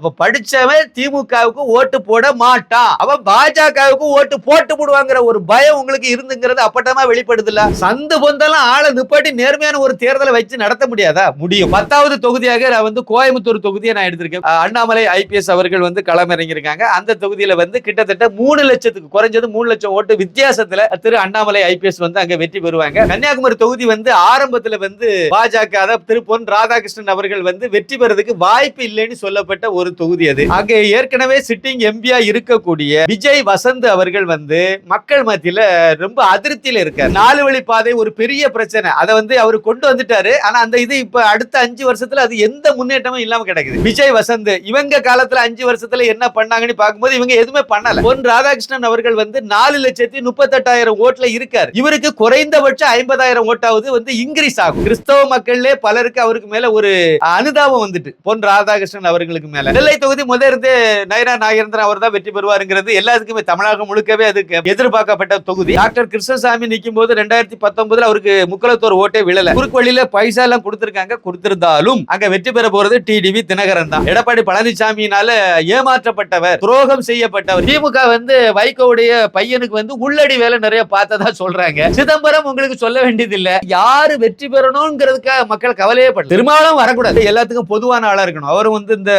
அப்ப படிச்சவன் திமுகவுக்கு ஓட்டு போட மாட்டான் அவன் பாஜகவுக்கு ஓட்டு போட்டு போடுவாங்கிற ஒரு பயம் உங்களுக்கு இருந்துங்கிறது அப்பட்டமா வெளிப்படுது இல்ல சந்து பொந்தெல்லாம் ஆளை நிப்பாட்டி நேர்மையான ஒரு தேர்தலை வச்சு நடத்த முடியாதா? முடியும். பத்தாவது தொகுதியாக நான் வந்து கோயம்புத்தூர் தொகுதியை நான் எடுத்திருக்கேன். அண்ணாமலை ஐபிஎஸ் அவர்கள் வந்து களமிறங்கியிருக்காங்க. அந்த தொகுதியில வந்து கிட்டத்தட்ட மூணு லட்சத்துக்கு குறைஞ்சது மூணு லட்சம் ஓட்டு வித்தியாசத்துல திரு அண்ணாமலை ஐபிஎஸ் வந்து அங்க வெற்றி பெறுவாங்க. கன்னியாகுமரி தொகுதி வந்து ஆரம்பத்துல வந்து பாஜக திரு பொன் ராதாகிருஷ்ணன் அவர்கள் வந்து வெற்றி பெறதுக்கு வாய்ப்பு இல்லைன்னு சொல்லப்பட்ட ஒரு தொகுதி அது. அங்க ஏற்கனவே சிட்டிங் எம்பியா இருக்கக்கூடிய விஜய் வசந்த் அவர்கள் வந்து மக்கள் மத்தியில ரொம்ப அதிருப்தியில இருக்காரு. நாலு வழி பாதை ஒரு பெரிய பிரச்சனை. அதை வந்து அவர் கொண்டு வந்துட்டாரு. ஆனா அந்த இது இப்ப அடுத்த அஞ்சு வருஷத்துல அது எந்த முன்னேற்றமும் இல்லாம கிடைக்குது. விஜய் வசந்த் இவங்க காலத்துல அஞ்சு வருஷத்துல என்ன பண்ணாங்கன்னு பார்க்கும்போது இவங்க எதுவுமே பண்ணல. பொன் ராதாகிருஷ்ணன் அவர்கள் வந்து நாலு லட்சத்தி முப்பத்தெட்டாயிரம் ஓட்டுல இருக்காரு. இவருக்கு குறைந்தபட்சம் ஐம்பதாயிரம் ஓட்டாவது வந்து இன்க்ரீஸ் ஆகும். கிறிஸ்தவ மக்கள்லே பலருக்கு அவருக்கு மேல ஒரு அனுதாபம் வந்துட்டு. பொன் ராதாகிருஷ்ணன் அவர்களுக்கு மேல. நெல்லை தொகுதி முதல் இருந்து நயனா நாகேந்திரன் அவர் தான் வெற்றி பெறுவாருங்கிறது எல்லாத்துக்குமே தமிழகம் முழுக்கவே அதுக்கு எதிர்பார்க்கப்பட்ட தொகுதி. டாக்டர் கிருஷ்ணசாமி நிற்கும் போது ரெண்டாயிரத்தி பத்தொன்பதுல அவருக்கு முக்குலத்தோர் ஓட்டே விழல. குறுக்கு வழியில பைசா எல்லாம் கொடுத்திருக்காங்க கொடுத்திருந்தாலும் அங்க வெற்றி பெற போறது டிடிவி தினகரன் தான். எடப்பாடி பழனிசாமியினால ஏமாற்றப்பட்டவர் துரோகம் செய்யப்பட்டவர். திமுக வந்து வைகோவுடைய பையனுக்கு வந்து உள்ளடி வேலை நிறைய பார்த்ததா சொல்றாங்க. சிதம்பரம் உங்களுக்கு சொல்ல வேண்டியது இல்ல யாரு வெற்றி பெறணுங்கிறதுக்காக மக்கள் கவலையே பட்டு திருமாவளம் வரக்கூடாது. எல்லாத்துக்கும் பொதுவான ஆளா இருக்கணும். அவரும் வந்து இந்த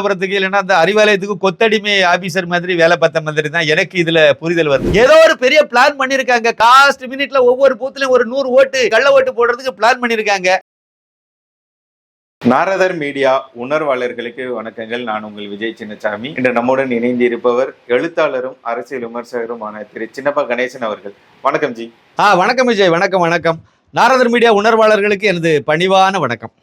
கோபாலபுரத்துக்கு இல்லைன்னா அந்த அறிவாலயத்துக்கு கொத்தடிமை ஆபீசர் மாதிரி வேலை பார்த்த மாதிரி தான் எனக்கு இதுல புரிதல் வருது. ஏதோ ஒரு பெரிய பிளான் பண்ணிருக்காங்க. காஸ்ட் மினிட்ல ஒவ்வொரு பூத்துலயும் ஒரு நூறு ஓட்டு கள்ள ஓட்டு போடுறதுக்கு பிளான் பண்ணிருக்காங்க. நாரதர் மீடியா உணர்வாளர்களுக்கு வணக்கங்கள். நான் உங்கள் விஜய் சின்னசாமி. இன்று நம்முடன் இணைந்து இருப்பவர் எழுத்தாளரும் அரசியல் விமர்சகருமான திரு சின்னப்பா கணேசன் அவர்கள். வணக்கம் ஜி. ஆ வணக்கம் விஜய். வணக்கம் வணக்கம். நாரதர் மீடியா உணர்வாளர்களுக்கு எனது பணிவான வணக்கம்.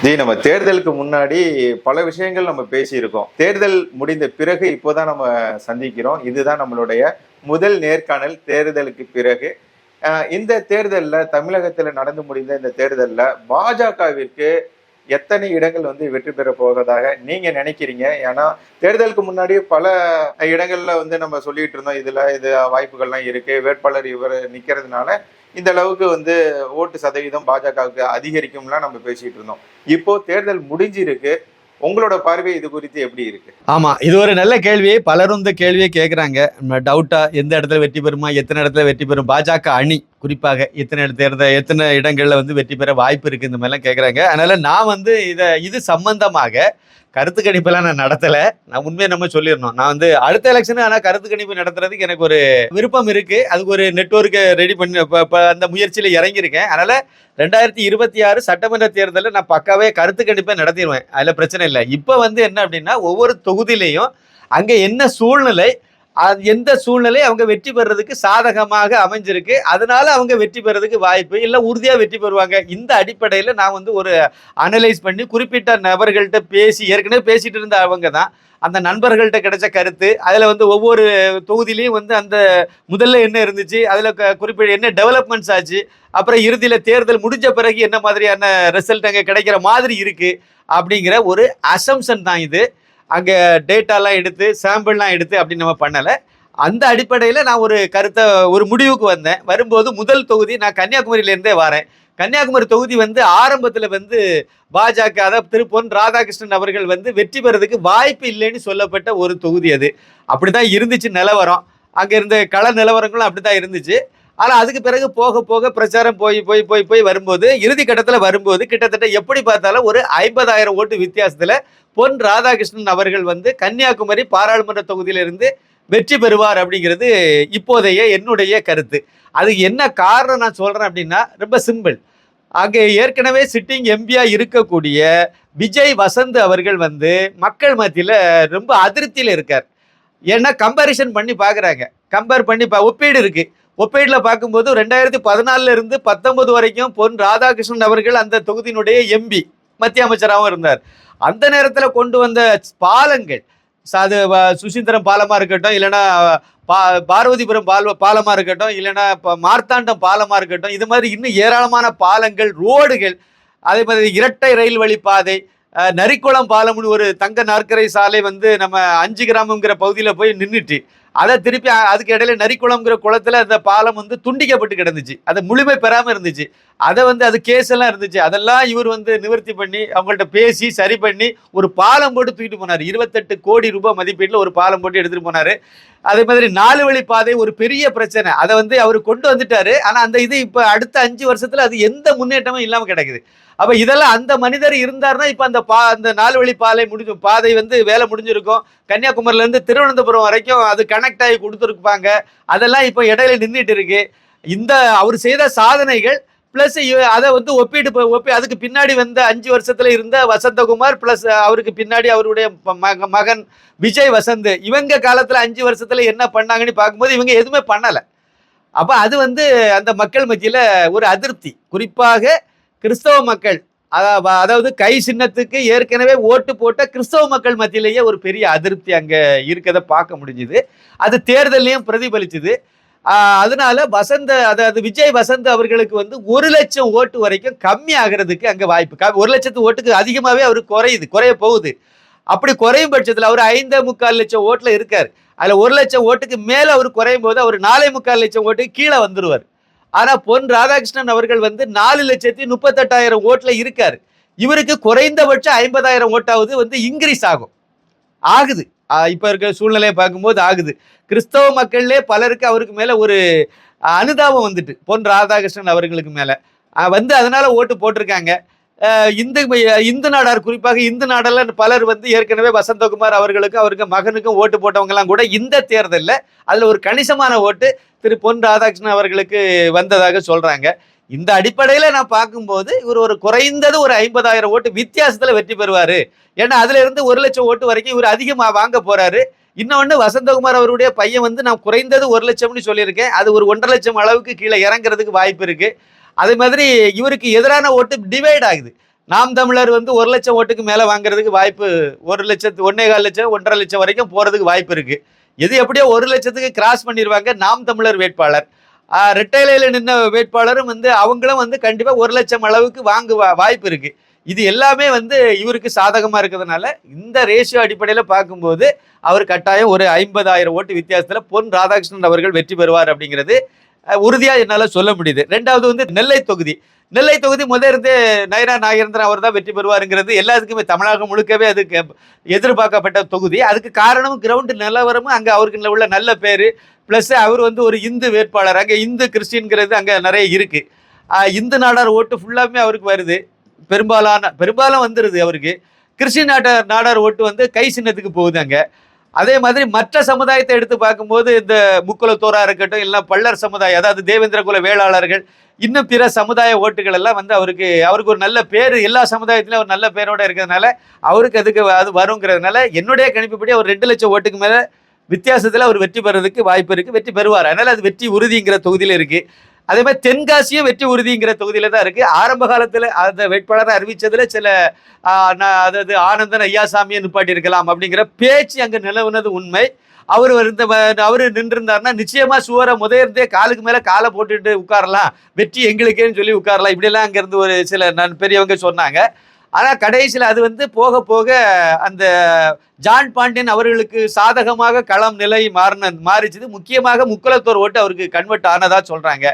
ஜி நம்ம தேர்தலுக்கு முன்னாடி பல விஷயங்கள் நம்ம பேசியிருக்கோம். தேர்தல் முடிந்த பிறகு இப்போதான் நம்ம சந்திக்கிறோம். இதுதான் நம்மளுடைய முதல் நேர்காணல் தேர்தலுக்கு பிறகு. இந்த தேர்தலில் தமிழகத்தில் நடந்து முடிந்த இந்த தேர்தலில் பாஜகவிற்கு எத்தனை இடங்கள் வந்து வெற்றி பெற போவதாக நீங்க நினைக்கிறீங்க? ஏன்னா தேர்தலுக்கு முன்னாடி பல இடங்கள்ல வந்து நம்ம சொல்லிட்டு இருந்தோம். இதுல இது வாய்ப்புகள்லாம் இருக்கு. வேட்பாளர் இவர் நிக்கிறதுனால இந்த அளவுக்கு வந்து ஓட்டு சதவீதம் பாஜகவுக்கு அதிகரிக்கும்லாம் நம்ம பேசிட்டு இருந்தோம். இப்போ தேர்தல் முடிஞ்சிருக்கு. உங்களோட பார்வை இது குறித்து எப்படி இருக்கு? ஆமா இது ஒரு நல்ல கேள்வி. பலரும் இந்த கேள்வியை கேட்குறாங்க டவுட்டா எந்த இடத்துல வெற்றி பெறுமா எத்தனை இடத்துல வெற்றி பெறும்? பாஜக அணி. குறிப்பாக எத்தனை தேர்ந்த எத்தனை இடங்களில் வந்து வெற்றி பெற வாய்ப்பு இருக்குது இந்த மாதிரிலாம் கேட்குறாங்க அதனால் நான் வந்து இதை இது சம்பந்தமாக கருத்து கணிப்பெல்லாம் நான் நடத்தலை. நான் உண்மையை நம்ம சொல்லிடணும். நான் வந்து அடுத்த எலெக்ஷனு ஆனால் கருத்து கணிப்பு நடத்துறதுக்கு எனக்கு ஒரு விருப்பம் இருக்குது அதுக்கு ஒரு நெட்வொர்க்கை ரெடி பண்ணி இப்போ அந்த முயற்சியில் இறங்கியிருக்கேன். அதனால் ரெண்டாயிரத்தி இருபத்தி ஆறு சட்டமன்ற தேர்தலில் நான் பக்காவே கருத்து கணிப்பை நடத்திடுவேன். அதில் பிரச்சனை இல்லை. இப்போ வந்து என்ன அப்படின்னா ஒவ்வொரு தொகுதியிலையும் அங்கே என்ன சூழ்நிலை அது எந்த சூழ்நிலை அவங்க வெற்றி பெறதுக்கு சாதகமாக அமைஞ்சிருக்கு. அதனால அவங்க வெற்றி பெறதுக்கு வாய்ப்பு இல்லை உறுதியாக வெற்றி பெறுவாங்க. இந்த அடிப்படையில் நான் வந்து ஒரு அனலைஸ் பண்ணி குறிப்பிட்ட நபர்கள்ட்ட பேசி ஏற்கனவே பேசிட்டு இருந்த அவங்க தான். அந்த நண்பர்கள்ட்ட கிடைச்ச கருத்து அதில் வந்து ஒவ்வொரு தொகுதியிலையும் வந்து அந்த முதல்ல என்ன இருந்துச்சு அதில் குறிப்பிட்ட என்ன டெவலப்மெண்ட்ஸ் ஆச்சு அப்புறம் இறுதியில் தேர்தல் முடிஞ்ச பிறகு என்ன மாதிரியான ரிசல்ட் அங்கே கிடைக்கிற மாதிரி இருக்குது அப்படிங்கிற ஒரு அசம்சன் தான் இது. அங்கே டேட்டாலாம் எடுத்து சாம்பிள்லாம் எடுத்து அப்படி நம்ம பண்ணலை. அந்த அடிப்படையில் நான் ஒரு கருத்தை ஒரு முடிவுக்கு வந்தேன். வரும்போது முதல் தொகுதி நான் கன்னியாகுமரியிலேருந்தே வரேன். கன்னியாகுமரி தொகுதி வந்து ஆரம்பத்தில் வந்து பாஜக அதாவது திரு பொன் ராதாகிருஷ்ணன் அவர்கள் வந்து வெற்றி பெறதுக்கு வாய்ப்பு இல்லைன்னு சொல்லப்பட்ட ஒரு தொகுதி அது. அப்படி தான் இருந்துச்சு நிலவரம். அங்கே இருந்த கள நிலவரங்களும் அப்படி தான் இருந்துச்சு. ஆனால் அதுக்கு பிறகு போக போக பிரச்சாரம் போய் போய் போய் போய் வரும்போது இறுதி கட்டத்தில் வரும்போது கிட்டத்தட்ட எப்படி பார்த்தாலும் ஒரு ஐம்பதாயிரம் ஓட்டு வித்தியாசத்தில் பொன் ராதாகிருஷ்ணன் அவர்கள் வந்து கன்னியாகுமரி பாராளுமன்ற தொகுதியிலிருந்து வெற்றி பெறுவார் அப்படிங்கிறது இப்போதைய என்னுடைய கருத்து. அதுக்கு என்ன காரணம் நான் சொல்கிறேன் அப்படின்னா ரொம்ப சிம்பிள். அங்கே ஏற்கனவே சிட்டிங் எம்பியாக இருக்கக்கூடிய விஜய் வசந்த் அவர்கள் வந்து மக்கள் மத்தியில் ரொம்ப அதிருப்தியில் இருக்கார். ஏன்னா கம்பாரிசன் பண்ணி பார்க்குறாங்க. கம்பேர் பண்ணி பா ஒப்பீடு இருக்குது ஒப்பீடுல பார்க்கும்போது ரெண்டாயிரத்தி பதினாலுல இருந்து பத்தொன்பது வரைக்கும் பொன் ராதாகிருஷ்ணன் அவர்கள் அந்த தொகுதியினுடைய எம்பி மத்திய அமைச்சராகவும் இருந்தார். அந்த நேரத்தில் கொண்டு வந்த பாலங்கள் அது சுசீந்திரம் பாலமாக இருக்கட்டும் இல்லைன்னா பா பார்வதிபுரம் பால பாலமாக இருக்கட்டும் இல்லைன்னா இப்போ மார்த்தாண்டம் பாலமாக இருக்கட்டும் இது மாதிரி இன்னும் ஏராளமான பாலங்கள் ரோடுகள் அதே மாதிரி இரட்டை ரயில் வழி பாதை நரிக்குளம் பாலம்னு ஒரு தங்க நாற்கரை சாலை வந்து நம்ம அஞ்சு கிராமங்கிற பகுதியில் போய் நின்றுட்டு அதை திருப்பி அதுக்கு இடையில நரிக்குளம்ங்கிற குளத்துல அந்த பாலம் வந்து துண்டிக்கப்பட்டு கிடந்துச்சு. அதை முழுமை பெறாம இருந்துச்சு. அதை வந்து அது கேஸ் எல்லாம் இருந்துச்சு. அதெல்லாம் இவர் வந்து நிவர்த்தி பண்ணி அவங்கள்ட்ட பேசி சரி பண்ணி ஒரு பாலம் போட்டு தூக்கிட்டு போனார். இருபத்தெட்டு கோடி ரூபாய் மதிப்பீட்டில் ஒரு பாலம் போட்டு எடுத்துட்டு போனாரு. அதே மாதிரி நாலு வழி பாதை ஒரு பெரிய பிரச்சனை. அதை வந்து அவர் கொண்டு வந்துட்டாரு. ஆனால் அந்த இது இப்போ அடுத்த அஞ்சு வருஷத்துல அது எந்த முன்னேற்றமும் இல்லாமல் கிடக்குது. அப்ப இதெல்லாம் அந்த மனிதர் இருந்தாருன்னா இப்ப அந்த பா அந்த நாலு வழி பாதை முடிஞ்சு பாதை வந்து வேலை முடிஞ்சிருக்கும். கன்னியாகுமரியிலேருந்து திருவனந்தபுரம் வரைக்கும் அது கனெக்ட் ஆகி கொடுத்துருப்பாங்க. அதெல்லாம் இப்போ இடையில நின்றுட்டு இருக்கு. இந்த அவர் செய்த சாதனைகள் பிளஸ் அதை வந்து ஒப்பிட்டு ஒப்பி அதுக்கு பின்னாடி வந்த அஞ்சு வருஷத்துல இருந்த வசந்தகுமார் பிளஸ் அவருக்கு பின்னாடி அவருடைய மகன் விஜய் வசந்த். இவங்க காலத்துல அஞ்சு வருஷத்துல என்ன பண்ணாங்கன்னு பார்க்கும்போது இவங்க எதுவுமே பண்ணலை. அப்போ அது வந்து அந்த மக்கள் மத்தியில் ஒரு அதிருப்தி. குறிப்பாக கிறிஸ்தவ மக்கள் அதாவது கை சின்னத்துக்கு ஏற்கனவே ஓட்டு போட்ட கிறிஸ்தவ மக்கள் மத்தியிலேயே ஒரு பெரிய அதிருப்தி அங்கே இருக்கதை பார்க்க முடிஞ்சுது. அது தேர்தலையும் பிரதிபலிச்சுது. அதனால வசந்த அதாவது விஜய் வசந்த் அவர்களுக்கு வந்து ஒரு லட்சம் ஓட்டு வரைக்கும் கம்மி ஆகிறதுக்கு அங்கே வாய்ப்பு. ஒரு லட்சத்து ஓட்டுக்கு அதிகமாகவே அவர் குறையுது குறைய போகுது. அப்படி குறையும் பட்சத்தில் அவர் ஐந்தே முக்கால் லட்சம் ஓட்டில் இருக்கார். அதில் ஒரு லட்சம் ஓட்டுக்கு மேலே அவர் குறையும் போது அவர் நாலே முக்கால் லட்சம் ஓட்டுக்கு கீழே வந்துடுவார் ஆனா பொன் ராதாகிருஷ்ணன் அவர்கள் வந்து நாலு லட்சத்தி முப்பத்தெட்டாயிரம் ஓட்டுல இருக்காரு. இவருக்கு குறைந்தபட்சம் ஐம்பதாயிரம் ஓட்டாவது வந்து இன்க்ரீஸ் ஆகும். ஆகுது. இப்போ இப்ப இருக்கிற சூழ்நிலையை பார்க்கும்போது ஆகுது. கிறிஸ்தவ மக்கள்லே பலருக்கு அவருக்கு மேல ஒரு அனுதாபம் வந்துட்டு பொன் ராதாகிருஷ்ணன் அவர்களுக்கு மேல. வந்து அதனால ஓட்டு போட்டிருக்காங்க. இந்து இந்து நாடார் குறிப்பாக இந்து நாடெல்லாம் பலர் வந்து ஏற்கனவே வசந்தகுமார் அவர்களுக்கும் அவருக்கு மகனுக்கும் ஓட்டு போட்டவங்கலாம் கூட இந்த தேர்தலில் அதில் ஒரு கணிசமான ஓட்டு திரு பொன் ராதாகிருஷ்ணன் அவர்களுக்கு வந்ததாக சொல்கிறாங்க இந்த அடிப்படையில் நான் பார்க்கும்போது இவர் ஒரு குறைந்தது ஒரு ஐம்பதாயிரம் ஓட்டு வித்தியாசத்தில் வெற்றி பெறுவார். ஏன்னா அதிலிருந்து ஒரு லட்சம் ஓட்டு வரைக்கும் இவர் அதிகமாக வாங்க போகிறாரு இன்னொன்று வசந்தகுமார் அவருடைய பையன் வந்து நான் குறைந்தது ஒரு லட்சம்னு சொல்லியிருக்கேன். அது ஒரு ஒன்றரை லட்சம் அளவுக்கு கீழே இறங்குறதுக்கு வாய்ப்பு இருக்குது அதே மாதிரி இவருக்கு எதிரான ஓட்டு டிவைட் ஆகுது. நாம் தமிழர் வந்து ஒரு லட்சம் ஓட்டுக்கு மேலே வாங்குறதுக்கு வாய்ப்பு ஒரு லட்சத்து ஒன்னே கால் லட்சம் ஒன்றரை லட்சம் வரைக்கும் போகிறதுக்கு வாய்ப்பு இருக்குது எது எப்படியோ ஒரு லட்சத்துக்கு கிராஸ் பண்ணிடுவாங்க நாம் தமிழர் வேட்பாளர். ஆஹ் நின்ற நின்ன வேட்பாளரும் வந்து அவங்களும் வந்து கண்டிப்பாக ஒரு லட்சம் அளவுக்கு வாங்கு வாய்ப்பு இருக்குது இது எல்லாமே வந்து இவருக்கு சாதகமாக இருக்கிறதுனால இந்த ரேஷியோ அடிப்படையில் பார்க்கும்போது அவர் கட்டாயம் ஒரு ஐம்பதாயிரம் ஓட்டு வித்தியாசத்தில் பொன் ராதாகிருஷ்ணன் அவர்கள் வெற்றி பெறுவார் அப்படிங்கிறது உறுதியாக என்னால் சொல்ல முடியுது. ரெண்டாவது வந்து நெல்லை தொகுதி. நெல்லை தொகுதி முதல் இருந்து நயனா நாகேந்திரன் அவர் தான் வெற்றி பெறுவாருங்கிறது எல்லாத்துக்குமே தமிழகம் முழுக்கவே அது எதிர்பார்க்கப்பட்ட தொகுதி. அதுக்கு காரணம் கிரவுண்டு நிலவரமும் அங்கே அவருக்கு உள்ள நல்ல பேர். ப்ளஸ் அவர் வந்து ஒரு இந்து வேட்பாளர். அங்கே இந்து கிறிஸ்டின்ங்கிறது அங்கே நிறைய இருக்குது இந்து நாடார் ஓட்டு ஃபுல்லாமே அவருக்கு வருது. பெரும்பாலான பெரும்பாலும் வந்துடுது அவருக்கு. கிறிஸ்டின் நாட்டார் நாடார் ஓட்டு வந்து கை சின்னத்துக்கு போகுது அங்கே. அதே மாதிரி மற்ற சமுதாயத்தை எடுத்து பார்க்கும்போது இந்த முக்குலத்தோரா இருக்கட்டும் இல்லை பள்ளர் சமுதாயம் அதாவது தேவேந்திர குல வேளாளர்கள் இன்னும் பிற சமுதாய ஓட்டுகள் எல்லாம் வந்து அவருக்கு அவருக்கு ஒரு நல்ல பேர் எல்லா சமுதாயத்திலும் ஒரு நல்ல பேரோட இருக்கிறதுனால அவருக்கு அதுக்கு அது வருங்கிறதுனால என்னுடைய கணிப்புப்படி அவர் ரெண்டு லட்சம் ஓட்டுக்கு மேலே வித்தியாசத்தில் அவர் வெற்றி பெறதுக்கு வாய்ப்பு இருக்குது வெற்றி பெறுவார். அதனால் அது வெற்றி உறுதிங்கிற தொகுதியில் இருக்குது அதே மாதிரி தென்காசியும் வெற்றி உறுதிங்கிற தொகுதியில தான் இருக்கு. ஆரம்ப காலத்தில் அந்த வேட்பாளரை அறிவிச்சதுல சில அதாவது ஆனந்தன் ஐயாசாமியை நிப்பாட்டி இருக்கலாம் அப்படிங்கிற பேச்சு அங்கே நிலவுனது உண்மை. அவர் இருந்த அவர் நின்றிருந்தாருன்னா நிச்சயமா சுவரை முதலிருந்தே காலுக்கு மேலே காலை போட்டுட்டு உட்காரலாம். வெற்றி எங்களுக்கேன்னு சொல்லி உட்காரலாம். இப்படிலாம் அங்கேருந்து ஒரு சில நன் பெரியவங்க சொன்னாங்க. ஆனால் கடைசியில் அது வந்து போக போக அந்த ஜான் பாண்டியன் அவர்களுக்கு சாதகமாக களம் நிலை மாறின மாறிச்சது. முக்கியமாக முக்குலத்தோர் ஓட்டு அவருக்கு கன்வெர்ட் ஆனதாக சொல்கிறாங்க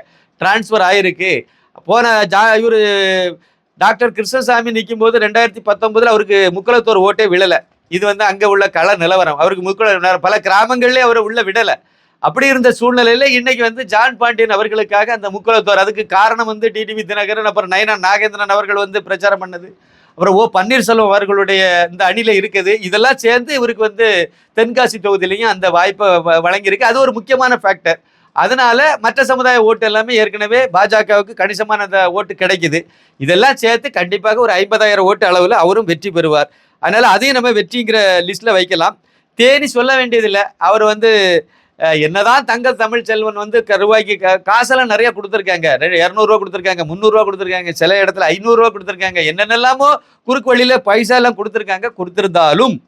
டிரான்ஸ்ஃபர் ஆயிருக்கு. போன ஜா இவர் டாக்டர் கிருஷ்ணசாமி நிற்கும் போது ரெண்டாயிரத்தி பத்தொன்பதில் அவருக்கு முக்குளத்தோர் ஓட்டே விழலை. இது வந்து அங்கே உள்ள கள நிலவரம். அவருக்கு முக்குள பல கிராமங்கள்லேயே அவரை உள்ள விடலை. அப்படி இருந்த சூழ்நிலையில இன்னைக்கு வந்து ஜான் பாண்டியன் அவர்களுக்காக அந்த முக்குளத்தோர் அதுக்கு காரணம் வந்து டிடிவி தினகரன் அப்புறம் நயனா நாகேந்திரன் அவர்கள் வந்து பிரச்சாரம் பண்ணது. அப்புறம் ஓ பன்னீர்செல்வம் அவர்களுடைய இந்த அணில இருக்குது. இதெல்லாம் சேர்ந்து இவருக்கு வந்து தென்காசி தொகுதியிலையும் அந்த வாய்ப்பை வ- வழங்கியிருக்கு. அது ஒரு முக்கியமான ஃபேக்டர் அதனால மற்ற சமுதாய ஓட்டு எல்லாமே ஏற்கனவே பாஜகவுக்கு கணிசமான அந்த ஓட்டு கிடைக்குது. இதெல்லாம் சேர்த்து கண்டிப்பாக ஒரு ஐம்பதாயிரம் ஓட்டு அளவில் அவரும் வெற்றி பெறுவார். அதனால அதையும் நம்ம வெற்றிங்கிற லிஸ்ட்டில் வைக்கலாம். தேனி சொல்ல வேண்டியதில்லை. அவர் வந்து என்னதான் தங்க தமிழ் செல்வன் வந்து கருவாய்க்கு ரூபாய்க்கு கா- காசெல்லாம் நிறைய கொடுத்துருக்காங்க. இரநூறுவா கொடுத்துருக்காங்க முந்நூறுரூவா கொடுத்துருக்காங்க சில இடத்துல ஐநூறுரூவா கொடுத்துருக்காங்க. என்னென்னலாமோ குறுக்கு வழியில் பைசா எல்லாம் கொடுத்துருக்காங்க. கொடுத்துருந்தாலும்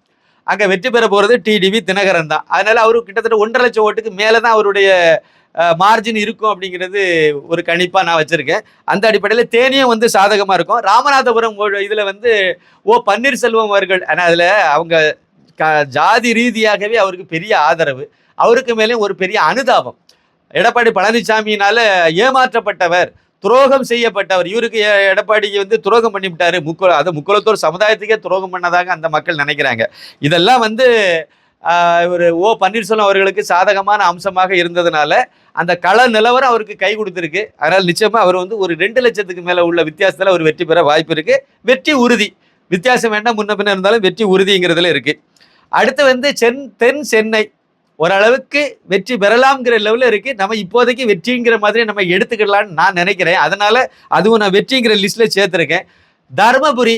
அங்க வெற்றி பெற போறது டிடிவி தினகரன் தான். அதனால அவரு கிட்டத்தட்ட ஒன்றரை லட்சம் ஓட்டுக்கு மேலே தான் அவருடைய மார்ஜின் இருக்கும் அப்படிங்கிறது ஒரு கணிப்பா நான் வச்சிருக்கேன். அந்த அடிப்படையில் தேனியும் வந்து சாதகமா இருக்கும். ராமநாதபுரம் இதில் இதுல வந்து ஓ பன்னீர்செல்வம் அவர்கள் ஆனா அதுல அவங்க க- ஜாதி ரீதியாகவே அவருக்கு பெரிய ஆதரவு. அவருக்கு மேலேயும் ஒரு பெரிய அனுதாபம். எடப்பாடி பழனிசாமியினால ஏமாற்றப்பட்டவர். துரோகம் செய்யப்பட்டவர். இவருக்கு எடப்பாடிக்கு வந்து துரோகம் பண்ணிவிட்டாரு. முக்கோ அது முக்குலத்தோர் சமுதாயத்துக்கே துரோகம் பண்ணதாக அந்த மக்கள் நினைக்கிறாங்க. இதெல்லாம் வந்து இவர் ஓ பன்னீர்செல்வம் அவர்களுக்கு சாதகமான அம்சமாக இருந்ததுனால அந்த கள நிலவரம் அவருக்கு கை கொடுத்துருக்கு. அதனால் நிச்சயமாக அவர் வந்து ஒரு ரெண்டு லட்சத்துக்கு மேலே உள்ள வித்தியாசத்தில் அவர் வெற்றி பெற வாய்ப்பு இருக்குது வெற்றி உறுதி. வித்தியாசம் வேண்டாம் முன்ன பின்ன இருந்தாலும் வெற்றி உறுதிங்கிறதுல இருக்குது அடுத்து வந்து சென் தென் சென்னை. ஓரளவுக்கு வெற்றி பெறலாம்ங்கிற லெவலில் இருக்குது நம்ம இப்போதைக்கு வெற்றிங்கிற மாதிரி நம்ம எடுத்துக்கலான்னு நான் நினைக்கிறேன். அதனால் அதுவும் நான் வெற்றிங்கிற லிஸ்ட்டில் சேர்த்துருக்கேன். தருமபுரி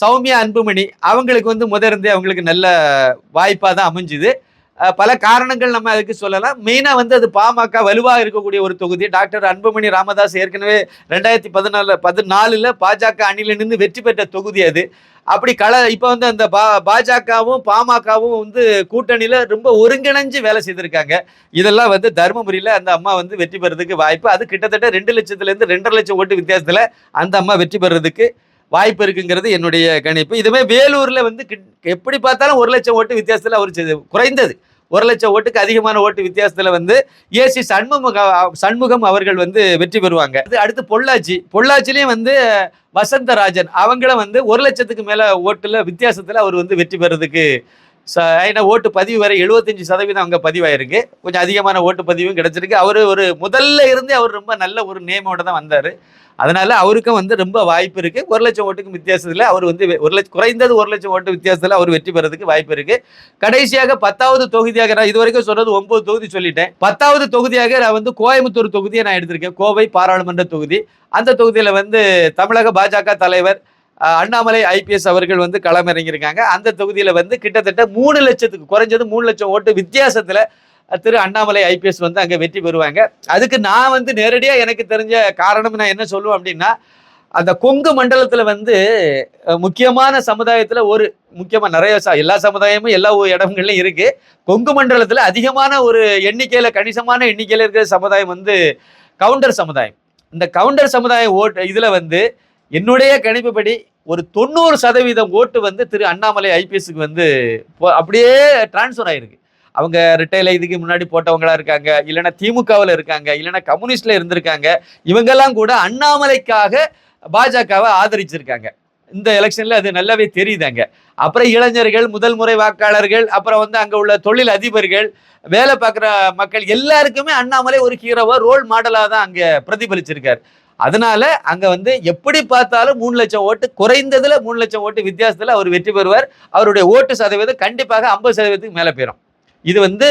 சௌமியா அன்புமணி அவங்களுக்கு வந்து முதர்ந்தே அவங்களுக்கு நல்ல வாய்ப்பாக தான் அமைஞ்சுது. பல காரணங்கள் நம்ம அதுக்கு சொல்லலாம். மெயினாக வந்து அது பாமக வலுவாக இருக்கக்கூடிய ஒரு தொகுதி. டாக்டர் அன்புமணி ராமதாஸ் ஏற்கனவே ரெண்டாயிரத்தி பதினாலு பதினாலில் பாஜக அணிலிருந்து வெற்றி பெற்ற தொகுதி அது. அப்படி கல இப்போ வந்து அந்த பா பாஜகவும் பாமகவும் வந்து கூட்டணியில் ரொம்ப ஒருங்கிணைஞ்சு வேலை செய்திருக்காங்க. இதெல்லாம் வந்து தருமபுரியில் அந்த அம்மா வந்து வெற்றி பெறதுக்கு வாய்ப்பு. அது கிட்டத்தட்ட ரெண்டு லட்சத்துலேருந்து ரெண்டரை லட்சம் ஓட்டு வித்தியாசத்தில் அந்த அம்மா வெற்றி பெறதுக்கு வாய்ப்பு இருக்குங்கிறது என்னுடைய கணிப்பு. இதுவே வேலூரில் வந்து கிட்- எப்படி பார்த்தாலும் ஒரு லட்சம் ஓட்டு வித்தியாசத்தில் அவர் குறைந்தது. ஒரு லட்சம் ஓட்டுக்கு அதிகமான ஓட்டு வித்தியாசத்தில் வந்து ஏசி சண்முக சண்முகம் அவர்கள் வந்து வெற்றி பெறுவாங்க. அது அடுத்து பொள்ளாச்சி. பொள்ளாச்சிலையும் வந்து வசந்தராஜன். அவங்களும் வந்து ஒரு லட்சத்துக்கு மேலே ஓட்டில் வித்தியாசத்தில் அவர் வந்து வெற்றி பெறதுக்கு ச- ஏன்னா ஓட்டு பதிவு வரை எழுபத்தஞ்சு சதவீதம் அங்கே பதிவாயிருக்கு. கொஞ்சம் அதிகமான ஓட்டு பதிவும் கிடச்சிருக்கு. அவர் ஒரு முதல்ல இருந்தே அவர் ரொம்ப நல்ல ஒரு நேமோட தான் வந்தார். அதனால அவருக்கும் வந்து ரொம்ப வாய்ப்பு இருக்கு. ஒரு லட்சம் ஓட்டுக்கு வித்தியாசத்தில் அவர் வந்து ஒரு லட்சம் குறைந்தது ஒரு லட்சம் ஓட்டு வித்தியாசத்தில் அவர் வெற்றி பெறதுக்கு வாய்ப்பு இருக்கு. கடைசியாக பத்தாவது தொகுதியாக நான் இதுவரைக்கும் சொன்னது ஒன்பது தொகுதி சொல்லிட்டேன். பத்தாவது தொகுதியாக நான் வந்து கோயம்புத்தூர் தொகுதியை நான் எடுத்திருக்கேன். கோவை பாராளுமன்ற தொகுதி. அந்த தொகுதியில் வந்து தமிழக பாஜக தலைவர் அண்ணாமலை ஐபிஎஸ் அவர்கள் வந்து களமிறங்கியிருக்காங்க. அந்த தொகுதியில் வந்து கிட்டத்தட்ட மூணு லட்சத்துக்கு குறைஞ்சது மூணு லட்சம் ஓட்டு வித்தியாசத்தில் திரு அண்ணாமலை ஐபிஎஸ் வந்து அங்கே வெற்றி பெறுவாங்க. அதுக்கு நான் வந்து நேரடியாக எனக்கு தெரிஞ்ச காரணம் நான் என்ன சொல்லுவேன் அப்படின்னா அந்த கொங்கு மண்டலத்தில் வந்து முக்கியமான சமுதாயத்தில் ஒரு முக்கியமாக நிறைய எல்லா சமுதாயமும் எல்லா இடங்கள்லையும் இருக்குது கொங்கு மண்டலத்தில் அதிகமான ஒரு எண்ணிக்கையில் கணிசமான எண்ணிக்கையில் இருக்கிற சமுதாயம் வந்து கவுண்டர் சமுதாயம். இந்த கவுண்டர் சமுதாய ஓட்டு இதில் வந்து என்னுடைய கணிப்புப்படி ஒரு தொண்ணூறு சதவீதம் ஓட்டு வந்து திரு அண்ணாமலை ஐபிஎஸ்க்கு வந்து அப்படியே டிரான்ஸ்ஃபர் ஆகிருக்கு அவங்க ரிட்டைல இதுக்கு முன்னாடி போட்டவங்களா இருக்காங்க இல்லைன்னா திமுகவில் இருக்காங்க இல்லைன்னா கம்யூனிஸ்ட்ல இருந்திருக்காங்க இவங்கெல்லாம் கூட அண்ணாமலைக்காக பாஜகவை ஆதரிச்சிருக்காங்க. இந்த எலெக்ஷன்ல அது நல்லாவே தெரியுதாங்க. அப்புறம் இளைஞர்கள் முதல் முறை வாக்காளர்கள் அப்புறம் வந்து அங்க உள்ள தொழில் அதிபர்கள் வேலை பார்க்குற மக்கள் எல்லாருக்குமே அண்ணாமலை ஒரு ஹீரோவா ரோல் மாடலா தான் அங்க பிரதிபலிச்சிருக்காரு. அதனால அங்க வந்து எப்படி பார்த்தாலும் மூணு லட்சம் ஓட்டு குறைந்ததுல மூணு லட்சம் ஓட்டு வித்தியாசத்துல அவர் வெற்றி பெறுவார். அவருடைய ஓட்டு சதவீதம் கண்டிப்பாக ஐம்பது சதவீதத்துக்கு மேல போயிடும் இது வந்து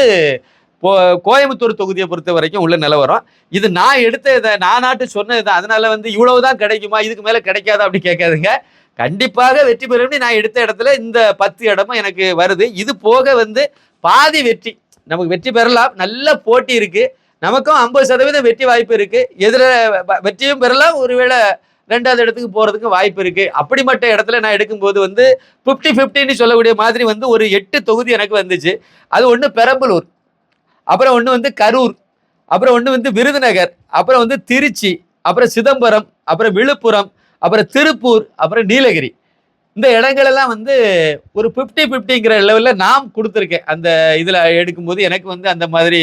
கோயம்புத்தூர் தொகுதியை பொறுத்த வரைக்கும் உள்ள நிலவரம். இது நான் எடுத்த இதை நான் நாட்டு சொன்னது தான் அதனால வந்து இவ்வளவுதான் கிடைக்குமா இதுக்கு மேலே கிடைக்காதா அப்படி கேட்காதுங்க. கண்டிப்பாக வெற்றி பெறும்னு நான் எடுத்த இடத்துல இந்த பத்து இடமும் எனக்கு வருது. இது போக வந்து பாதி வெற்றி. நமக்கு வெற்றி பெறலாம். நல்ல போட்டி இருக்குது நமக்கும் ஐம்பது சதவீதம் வெற்றி வாய்ப்பு இருக்குது எதிர வெற்றியும் பெறலாம். ஒருவேளை ரெண்டாவது இடத்துக்கு போகிறதுக்கு வாய்ப்பு இருக்குது அப்படிப்பட்ட இடத்துல நான் எடுக்கும்போது வந்து ஃபிஃப்டி ஃபிஃப்டின்னு சொல்லக்கூடிய மாதிரி வந்து ஒரு எட்டு தொகுதி எனக்கு வந்துச்சு. அது ஒன்று பெரம்பலூர் அப்புறம் ஒன்று வந்து கரூர் அப்புறம் ஒன்று வந்து விருதுநகர் அப்புறம் வந்து திருச்சி அப்புறம் சிதம்பரம் அப்புறம் விழுப்புரம் அப்புறம் திருப்பூர் அப்புறம் நீலகிரி. இந்த இடங்களெல்லாம் வந்து ஒரு ஃபிஃப்டி ஃபிஃப்டிங்கிற லெவலில் நாம் கொடுத்துருக்கேன். அந்த இதில் எடுக்கும்போது எனக்கு வந்து அந்த மாதிரி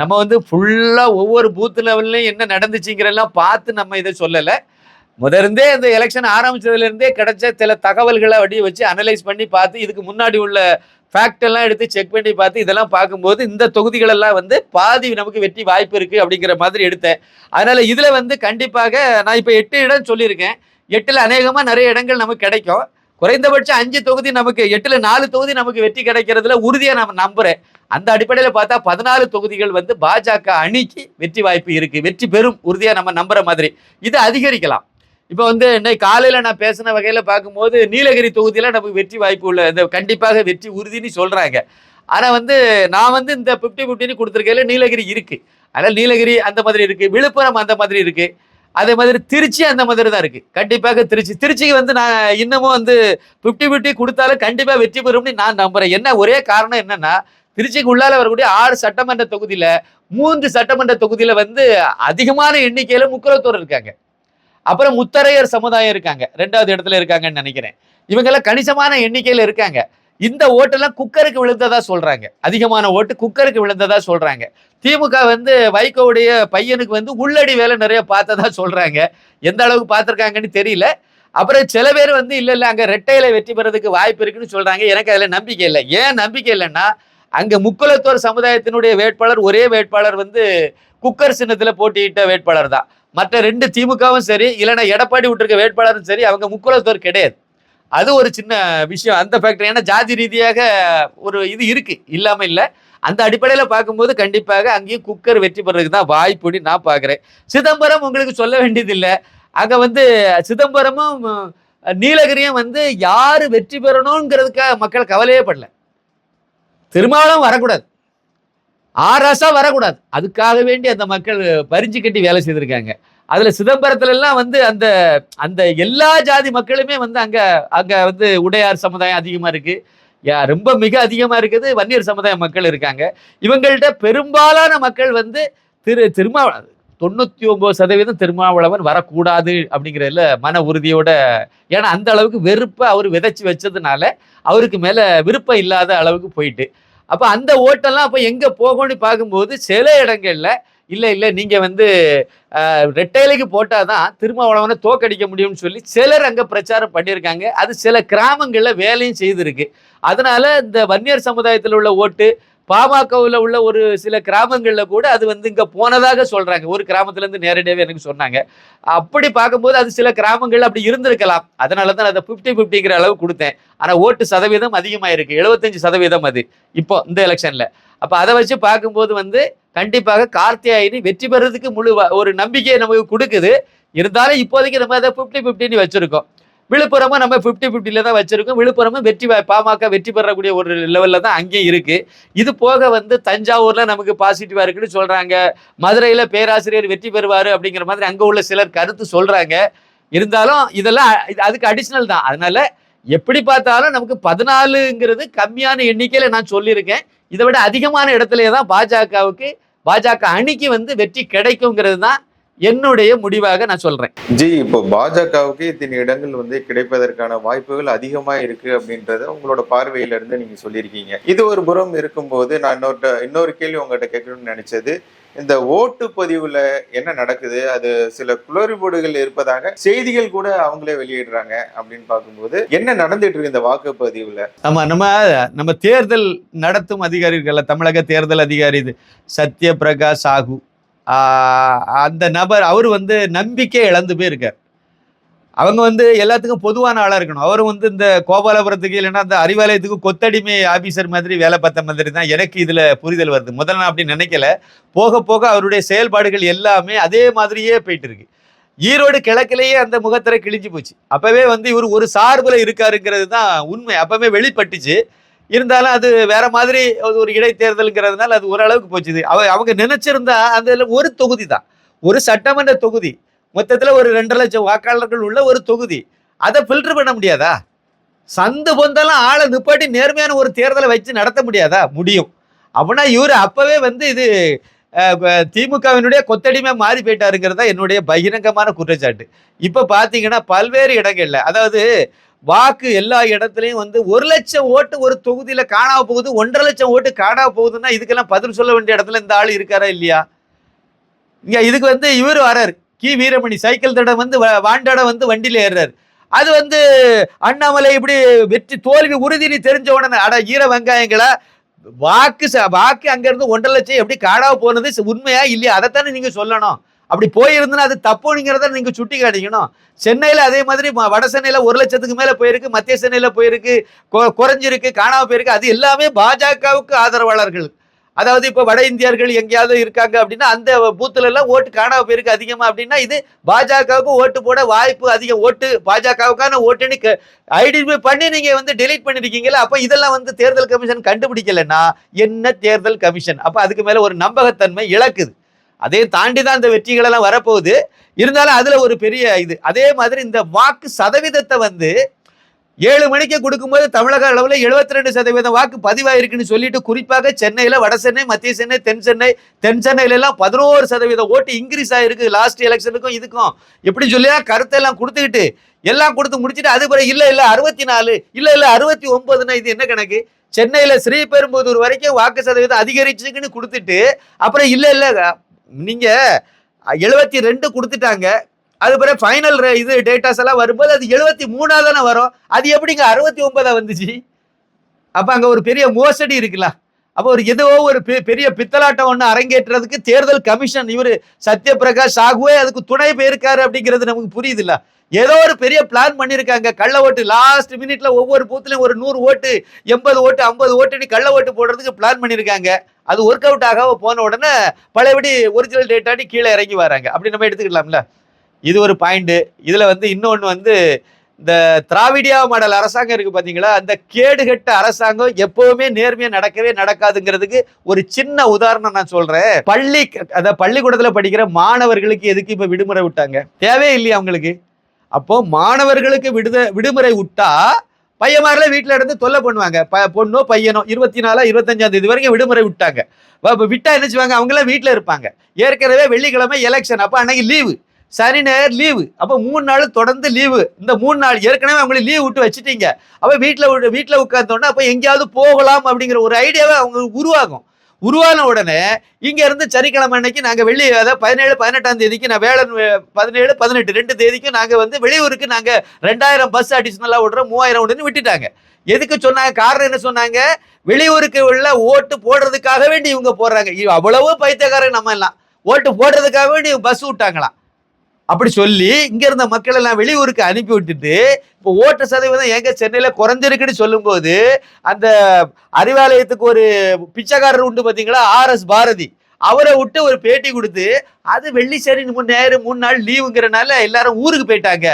நம்ம வந்து ஃபுல்லாக ஒவ்வொரு பூத் லெவல்லையும் என்ன நடந்துச்சுங்கிறெல்லாம் பார்த்து நம்ம இதை சொல்லலை. முதலிருந்தே இந்த எலெக்ஷன் ஆரம்பிச்சதுலேருந்தே கிடைச்ச சில தகவல்களை அப்படியே வச்சு அனலைஸ் பண்ணி பார்த்து இதுக்கு முன்னாடி உள்ள ஃபேக்டெல்லாம் எடுத்து செக் பண்ணி பார்த்து இதெல்லாம் பார்க்கும்போது இந்த தொகுதிகளெல்லாம் வந்து பாதி நமக்கு வெற்றி வாய்ப்பு இருக்குது அப்படிங்கிற மாதிரி எடுத்தேன். அதனால் இதில் வந்து கண்டிப்பாக நான் இப்போ எட்டு இடம் சொல்லியிருக்கேன். எட்டில் அநேகமாக நிறைய இடங்கள் நமக்கு கிடைக்கும். குறைந்தபட்சம் அஞ்சு தொகுதி நமக்கு எட்டில் நாலு தொகுதி நமக்கு வெற்றி கிடைக்கிறதுல உறுதியாக நான் நம்புகிறேன் அந்த அடிப்படையில் பார்த்தா பதினாலு தொகுதிகள் வந்து பாஜக அணிக்கு வெற்றி வாய்ப்பு இருக்குது வெற்றி பெறும் உறுதியாக நம்ம நம்புகிற மாதிரி. இது அதிகரிக்கலாம். இப்போ வந்து இன்னைக்கு காலையில நான் பேசின வகையில பார்க்கும்போது நீலகிரி தொகுதியில நமக்கு வெற்றி வாய்ப்பு உள்ள இந்த கண்டிப்பாக வெற்றி உறுதின்னு சொல்றாங்க. ஆனா வந்து நான் வந்து இந்த பிப்டி பிப்டின்னு கொடுத்துருக்கையில நீலகிரி இருக்கு. அதனால நீலகிரி அந்த மாதிரி இருக்கு விழுப்புரம் அந்த மாதிரி இருக்கு. அதே மாதிரி திருச்சி அந்த மாதிரி தான் இருக்கு. கண்டிப்பாக திருச்சி திருச்சிக்கு வந்து நான் இன்னமும் வந்து பிப்டி பிப்டி கொடுத்தாலும் கண்டிப்பா வெற்றி பெறும்னு நான் நம்புறேன். என்ன ஒரே காரணம் என்னன்னா திருச்சிக்கு உள்ளால வரக்கூடிய ஆறு சட்டமன்ற தொகுதியில மூன்று சட்டமன்ற தொகுதியில வந்து அதிகமான எண்ணிக்கையில முக்குலத்தோர் இருக்காங்க. அப்புறம் முத்தரையர் சமுதாயம் இருக்காங்க. ரெண்டாவது இடத்துல இருக்காங்கன்னு நினைக்கிறேன். இவங்கெல்லாம் கணிசமான எண்ணிக்கையில் இருக்காங்க. இந்த ஓட்டெல்லாம் குக்கருக்கு விழுந்ததா சொல்றாங்க. அதிகமான ஓட்டு குக்கருக்கு விழுந்ததா சொல்றாங்க. திமுக வந்து வைகோவுடைய பையனுக்கு வந்து உள்ளடி வேலை நிறைய பார்த்ததா சொல்றாங்க. எந்த அளவுக்கு பார்த்துருக்காங்கன்னு தெரியல. அப்புறம் சில பேர் வந்து இல்லை இல்லை அங்கே ரெட்டையில வெற்றி பெறதுக்கு வாய்ப்பு இருக்குன்னு சொல்றாங்க. எனக்கு அதில் நம்பிக்கை இல்லை. ஏன் நம்பிக்கை இல்லைன்னா அங்கே முக்குலத்தோர் சமுதாயத்தினுடைய வேட்பாளர் ஒரே வேட்பாளர் வந்து குக்கர் சின்னத்தில் போட்டியிட்ட வேட்பாளர் தான். மற்ற ரெண்டு திமுகவும் சரி இல்லைன்னா எடப்பாடி விட்டுருக்க வேட்பாளரும் சரி அவங்க முக்குலத்தோர் கிடையாது. அது ஒரு சின்ன விஷயம். அந்த ஃபேக்டர் ஏன்னா ஜாதி ரீதியாக ஒரு இது இருக்கு இல்லாமல் இல்லை. அந்த அடிப்படையில் பார்க்கும்போது கண்டிப்பாக அங்கேயும் குக்கர் வெற்றி பெறதுக்கு தான் வாய்ப்புன்னு நான் பார்க்குறேன். சிதம்பரம் உங்களுக்கு சொல்ல வேண்டியதில்லை. அங்கே வந்து சிதம்பரமும் நீலகிரியும் வந்து யார் வெற்றி பெறணுங்கிறதுக்காக மக்கள் கவலையே படல. திருமாவளம் வரக்கூடாது. ஆராசா வரக்கூடாது. அதுக்காக வேண்டி அந்த மக்கள் பறிஞ்சு கட்டி வேலை செய்திருக்காங்க. அதுல சிதம்பரத்துல எல்லாம் வந்து அந்த அந்த எல்லா ஜாதி மக்களுமே வந்து அங்க அங்க வந்து உடையார் சமுதாயம் அதிகமா இருக்கு. யா- ரொம்ப மிக அதிகமா இருக்குது. வன்னியர் சமுதாய மக்கள் இருக்காங்க. இவங்கள்ட்ட பெரும்பாலான மக்கள் வந்து திரு திருமாவளவன் தொண்ணூத்தி ஒன்பது சதவீதம் திருமாவளவன் வரக்கூடாது அப்படிங்கிறதுல மன உறுதியோட ஏன்னா அந்த அளவுக்கு வெறுப்பை அவர் விதைச்சு வச்சதுனால அவருக்கு மேல விருப்பம் இல்லாத அளவுக்கு போயிட்டு. அப்ப அந்த ஓட்டெல்லாம் அப்ப எங்க போகணும்னு பார்க்கும்போது சில இடங்கள்ல இல்லை இல்லை நீங்கள் வந்து ரெட்டைலைக்கு போட்டால் தான் திரும்ப திருமாவளவனை தோக்கடிக்க முடியும்னு சொல்லி சிலர் அங்கே பிரச்சாரம் பண்ணியிருக்காங்க. அது சில கிராமங்களில் வேலையும் செய்திருக்கு. அதனால் இந்த வன்னியர் சமுதாயத்தில் உள்ள ஓட்டு பாமகவில் உள்ள ஒரு சில கிராமங்கள்ல கூட அது வந்து இங்க போனதாக சொல்றாங்க. ஒரு கிராமத்துல இருந்து நேரடியாவே எனக்கு சொன்னாங்க. அப்படி பார்க்கும்போது அது சில கிராமங்கள்ல அப்படி இருந்திருக்கலாம். அதனால தான் அதை பிப்டி பிப்டிங்கிற அளவு கொடுத்தேன். ஆனா ஓட்டு சதவீதம் அதிகமா இருக்கு எழுபத்தஞ்சு சதவீதம் அது. இப்போ இந்த எலெக்ஷன்ல. அப்ப அதை வச்சு பார்க்கும்போது வந்து கண்டிப்பாக கார்த்தியாயினி வெற்றி பெறதுக்கு முழு ஒரு நம்பிக்கையை நமக்கு கொடுக்குது. இருந்தாலும் இப்போதைக்கு நம்ம அதை பிப்டி பிப்டின்னு வச்சிருக்கோம். விழுப்புரமும் நம்ம ஃபிஃப்டி ஃபிஃப்டியில் தான் வச்சுருக்கோம். விழுப்புரமும் வெற்றி பெ- பாமக வெற்றி பெறக்கூடிய ஒரு லெவலில் தான் அங்கேயும் இருக்குது இது போக வந்து தஞ்சாவூரில் நமக்கு பாசிட்டிவாக இருக்குன்னு சொல்கிறாங்க மதுரையில் பேராசிரியர் வெற்றி பெறுவார் அப்படிங்கிற மாதிரி அங்கே உள்ள சிலர் கருத்து சொல்கிறாங்க இருந்தாலும் இதெல்லாம் இது- அதுக்கு அடிஷ்னல் தான். அதனால் எப்படி பார்த்தாலும் நமக்கு பதினாலுங்கிறது கம்மியான எண்ணிக்கையில் நான் சொல்லியிருக்கேன். இதை விட அதிகமான இடத்துலையே தான் பாஜகவுக்கு பாஜக அணிக்கு வந்து வெற்றி கிடைக்குங்கிறது தான் என்னுடைய முடிவாக நான் சொல்றேன். ஜி இப்போ பாஜகவுக்கு இத்தனை இடங்கள் வந்து கிடைப்பதற்கான வாய்ப்புகள் அதிகமா இருக்கு அப்படின்றத உங்களோட பார்வையில இருந்து நீங்க சொல்லியிருக்கீங்க. இது ஒரு புறம் இருக்கும்போது நான் இன்னொரு இன்னொரு கேள்வி உங்ககிட்ட கேட்கணும்னு நினைச்சது இந்த ஓட்டு பதிவுல என்ன நடக்குது? அது சில குளறுபடுகள் இருப்பதாக செய்திகள் கூட அவங்களே வெளியிடுறாங்க அப்படின்னு பார்க்கும்போது என்ன நடந்துட்டு இருக்கு இந்த வாக்குப்பதிவுல ஆமா நம்ம நம்ம தேர்தல் நடத்தும் அதிகாரிகள் தமிழக தேர்தல் அதிகாரி இது சத்யபிரகாஷ் சாகு ஆஹ் அந்த நபர் அவர் வந்து நம்பிக்கை இழந்து போயிருக்கார். அவங்க வந்து எல்லாத்துக்கும் பொதுவான ஆளாக இருக்கணும். அவர் வந்து இந்த கோபாலபுரத்துக்கு இல்லைன்னா அந்த அறிவாலயத்துக்கு கொத்தடிமை ஆஃபீஸர் மாதிரி வேலை பார்த்த மாதிரி தான் எனக்கு இதில் புரிதல் வருது. முதல்ல நான் அப்படி நினைக்கல. போக போக அவருடைய செயல்பாடுகள் எல்லாமே அதே மாதிரியே போயிட்டு இருக்கு ஈரோடு கிழக்கிலேயே அந்த முகத்திரை கிழிஞ்சு போச்சு. அப்போவே வந்து இவர் ஒரு சார்பில் இருக்காருங்கிறது தான் உண்மை. அப்போவே வெளிப்பட்டுச்சு. இருந்தாலும் அது வேற மாதிரி அது ஒரு இடைத்தேர்தலுங்கிறதுனால அது ஓரளவுக்கு போச்சுது. அவ அவங்க நினைச்சிருந்தா அதில் ஒரு தொகுதி தான் ஒரு சட்டமன்ற தொகுதி. மொத்தத்தில் ஒரு ரெண்டரை லட்சம் வாக்காளர்கள் உள்ள ஒரு தொகுதி. அதை ஃபில்டர் பண்ண முடியாதா? சந்து பொந்தெல்லாம் ஆளை நிப்பாட்டி நேர்மையான ஒரு தேர்தலை வச்சு நடத்த முடியாதா? முடியும். அப்படின்னா இவர் அப்பவே வந்து இது திமுகவினுடைய கொத்தடிமை மாறி போயிட்டாருங்கிறது தான் என்னுடைய பகிரங்கமான குற்றச்சாட்டு. இப்போ பார்த்தீங்கன்னா பல்வேறு இடங்கள்ல அதாவது வாக்கு எல்லா இடத்துலையும் வந்து ஒரு லட்சம் ஓட்டு ஒரு தொகுதியில் காணாம போகுது ஒன்றரை லட்சம் ஓட்டு காணாம போகுதுன்னா இதுக்கெல்லாம் பதில் சொல்ல வேண்டிய இடத்துல இந்த ஆள் இருக்காரா இல்லையா? இங்கே இதுக்கு வந்து இவர் வராரு. கி. வீரமணி சைக்கிள் தடம் வந்து வ- வாண்டாட வந்து வண்டியில் ஏறுறாரு. அது வந்து அண்ணாமலை இப்படி வெற்றி தோல்வி உறுதினு தெரிஞ்ச உடனே அட ஈர வெங்காயங்களா வாக்கு ச- வாக்கு அங்கேருந்து ஒன்றரை லட்சம் எப்படி காடாக போனது உண்மையா இல்லையா? அதைத்தானே நீங்கள் சொல்லணும். அப்படி போயிருந்ததுன்னா அது தப்புங்கிறத நீங்கள் சுட்டி காட்டிக்கணும் சென்னையில் அதே மாதிரி வட சென்னையில் ஒரு லட்சத்துக்கு மேலே போயிருக்கு மத்திய சென்னையில் போயிருக்கு கொ- குறைஞ்சிருக்கு காணாமல் போயிருக்கு. அது எல்லாமே பாஜகவுக்கு ஆதரவாளர்கள். அதாவது இப்போ வட இந்தியர்கள் எங்கேயாவது இருக்காங்க அப்படின்னா அந்த பூத்துல எல்லாம் ஓட்டு காணாம போயிருக்கு அதிகமாக அப்படின்னா இது பாஜகவுக்கு ஓட்டு போட வாய்ப்பு அதிகம் ஓட்டு பாஜகவுக்கான ஓட்டுன்னு ஐடென்டிஃபை பண்ணி நீங்கள் வந்து டெலீட் பண்ணிருக்கீங்களா அப்போ இதெல்லாம் வந்து தேர்தல் கமிஷன் கண்டுபிடிக்கலன்னா என்ன தேர்தல் கமிஷன்? அப்போ அதுக்கு மேலே ஒரு நம்பகத்தன்மை இழக்குது. அதே தாண்டி தான் இந்த வெற்றிகளெல்லாம் வரப்போகுது. இருந்தாலும் அதில் ஒரு பெரிய இது. அதே மாதிரி இந்த வாக்கு சதவீதத்தை வந்து ஏழு மணிக்கு கொடுக்கும்போது தமிழக அளவில் 72% ரெண்டு சதவீதம் வாக்கு பதிவாயிருக்குன்னு சொல்லிட்டு குறிப்பாக சென்னையில் வட சென்னை மத்திய சென்னை தென் சென்னை தென் சென்னையிலலாம் பதினோரு சதவீதம் ஓட்டு இன்க்ரீஸ் ஆகிருக்கு லாஸ்ட் எலெக்ஷனுக்கும் இதுக்கும். எப்படி சொல்லியா கருத்தை எல்லாம் கொடுத்துக்கிட்டு எல்லாம் கொடுத்து முடிச்சிட்டு அது பிறகு இல்லை அறுபத்தி நாலு இல்லை இல்லை அறுபத்தி ஒன்பதுன்னா இது என்ன கணக்கு? சென்னையில் ஸ்ரீபெரும்புதூர் வரைக்கும் வாக்கு சதவீதம் அதிகரிச்சுக்குன்னு கொடுத்துட்டு அப்புறம் இல்லை இல்லை நீங்க எழுபத்தி ரெண்டு கொடுத்துட்டாங்க. அது பிறகு ஃபைனல் இது டேட்டாஸ் எல்லாம் வரும்போது அது எழுபத்தி மூணாக தானே வரும். அது எப்படிங்க அறுபத்தி ஒன்பதாக வந்துச்சு? அப்போ அங்கே ஒரு பெரிய மோசடி இருக்குல்ல. அப்போ ஒரு எதுவோ ஒரு பெ- பெரிய பித்தலாட்டம் ஒன்று அரங்கேற்றுறதுக்கு தேர்தல் கமிஷன் இவரு சத்யபிரகாஷ் சாகுவே அதுக்கு துணை போயிருக்காரு அப்படிங்கிறது நமக்கு புரியுதுல்ல. ஏதோ ஒரு பெரிய பிளான் பண்ணியிருக்காங்க கள்ள ஓட்டு லாஸ்ட் மினிட்ல ஒவ்வொரு பூத்துலையும் ஒரு நூறு ஓட்டு எண்பது ஓட்டு ஐம்பது ஓட்டுன்னு கள்ள ஓட்டு போடுறதுக்கு பிளான் பண்ணியிருக்காங்க அது ஒர்க் அவுட் ஆகாம போன உடனே பழையபடி ஒரிஜினல் டேட்டாடி கீழே இறங்கி வராங்க. அப்படி நம்ம எடுத்துக்கலாம்ல? இது ஒரு பாயிண்ட் இதில் வந்து இன்னொன்று வந்து இந்த திராவிடியா மாடல் அரசாங்கம் இருக்குது பார்த்தீங்களா அந்த கேடுகட்ட அரசாங்கம் எப்போவுமே நேர்மையாக நடக்கவே நடக்காதுங்கிறதுக்கு ஒரு சின்ன உதாரணம் நான் சொல்கிறேன் பள்ளி அந்த பள்ளிக்கூடத்தில் படிக்கிற மாணவர்களுக்கு எதுக்கு இப்போ விடுமுறை விட்டாங்க? தேவையே இல்லையா அவங்களுக்கு? அப்போ மாணவர்களுக்கு விடுத விடுமுறை விட்டா பையன்மாரில் வீட்டில் இருந்து தொல்லை பண்ணுவாங்க. ப பொண்ணோ பையனோ இருபத்தி நாலா இருபத்தஞ்சாம் தேதி வரைக்கும் விடுமுறை விட்டாங்க. வ- விட்டா என்ன அவங்களாம் வீட்டில் இருப்பாங்க. ஏற்கனவே வெள்ளிக்கிழமை எலெக்ஷன் அப்போ அன்னைக்கு லீவு சனி ஞாயிறு லீவு அப்போ மூணு நாள் தொடர்ந்து லீவு இந்த மூணு நாள் ஏற்கனவே அவங்களுக்கு லீவ் விட்டு வச்சுட்டீங்க. அப்போ வீட்டில் வீட்டில் உட்காந்தோன்னா அப்போ எங்கேயாவது போகலாம் அப்படிங்கிற ஒரு ஐடியாவே அவங்களுக்கு உருவாகும். உருவான உடனே இங்க இருந்து சனிக்கிழமை அன்னைக்கு நாங்க வெளியே அதாவது பதினேழு பதினெட்டாம் தேதிக்கு நான் வேளன் பதினேழு பதினெட்டு ரெண்டு தேதிக்கும் நாங்க வந்து வெளியூருக்கு நாங்க ரெண்டாயிரம் பஸ் அடிஷனலா விடுறோம் மூவாயிரம் விடுன்னு விட்டுட்டாங்க. எதுக்கு சொன்னாங்க? காரணம் என்ன சொன்னாங்க? வெளியூருக்கு உள்ள ஓட்டு போடுறதுக்காக வேண்டி இவங்க போடுறாங்க. அவ்வளவு பைத்தியக்காரங்க நம்ம எல்லாம். ஓட்டு போடுறதுக்காக வேண்டி பஸ் விட்டாங்களாம். அப்படி சொல்லி இங்க இருந்த மக்கள் எல்லாம் வெளியூருக்கு அனுப்பி விட்டுட்டு இப்போ ஓட்டு சதவீதம் எங்க சென்னையில குறைஞ்சிருக்குன்னு சொல்லும்போது அந்த அறிவாலயத்துக்கு ஒரு பிச்சைக்காரர் உண்டு பாத்தீங்களா? R S Bharathi. அவரை விட்டு ஒரு பேட்டி கொடுத்து அது வெள்ளி சனி மூணு நேரம் மூணு நாள் லீவுங்கிறனால எல்லாரும் ஊருக்கு போயிட்டாங்க.